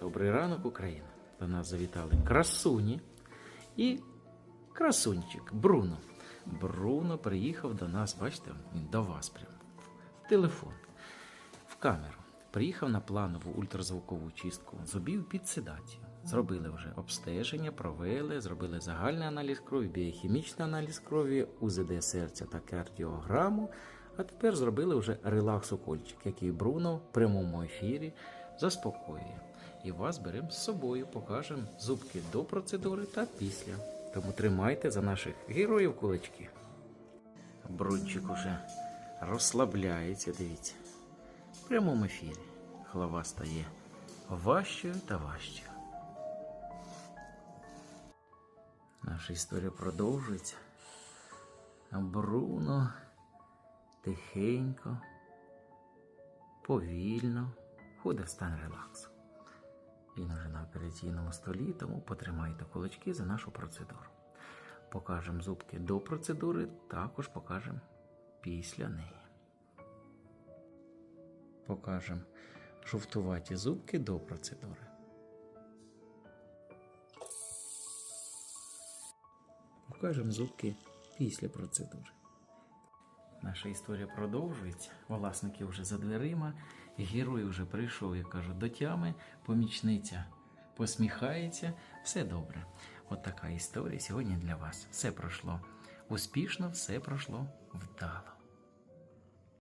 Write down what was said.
Добрий ранок, Україна! До нас завітали красуні і красунчик Бруно. Бруно приїхав до нас, бачите, до вас прямо. В телефон, в камеру. Приїхав на планову ультразвукову чистку зубів під седацією. Зробили вже обстеження, провели, зробили загальний аналіз крові, біохімічний аналіз крові, УЗД серця та кардіограму. А тепер зробили вже релакс-укольчик, який Бруно в прямому ефірі заспокоює. І вас беремо з собою, покажемо зубки до процедури та після. Тому тримайте за наших героїв кулачки. Брунчик уже розслабляється, дивіться. В прямому ефірі голова стає важчою та важчою. Наша історія продовжується. Бруно тихенько, повільно входить в стан релаксу. Він уже на операційному столі, тому потримайте кулачки за нашу процедуру. Покажемо зубки до процедури, також покажемо після неї. Покажемо жовтуваті зубки до процедури. Покажемо зубки після процедури. Наша історія продовжується. Власники вже за дверима. Герой вже прийшов, я кажу, до тями. Помічниця посміхається. Все добре. От така історія сьогодні для вас. Все пройшло успішно, все пройшло вдало.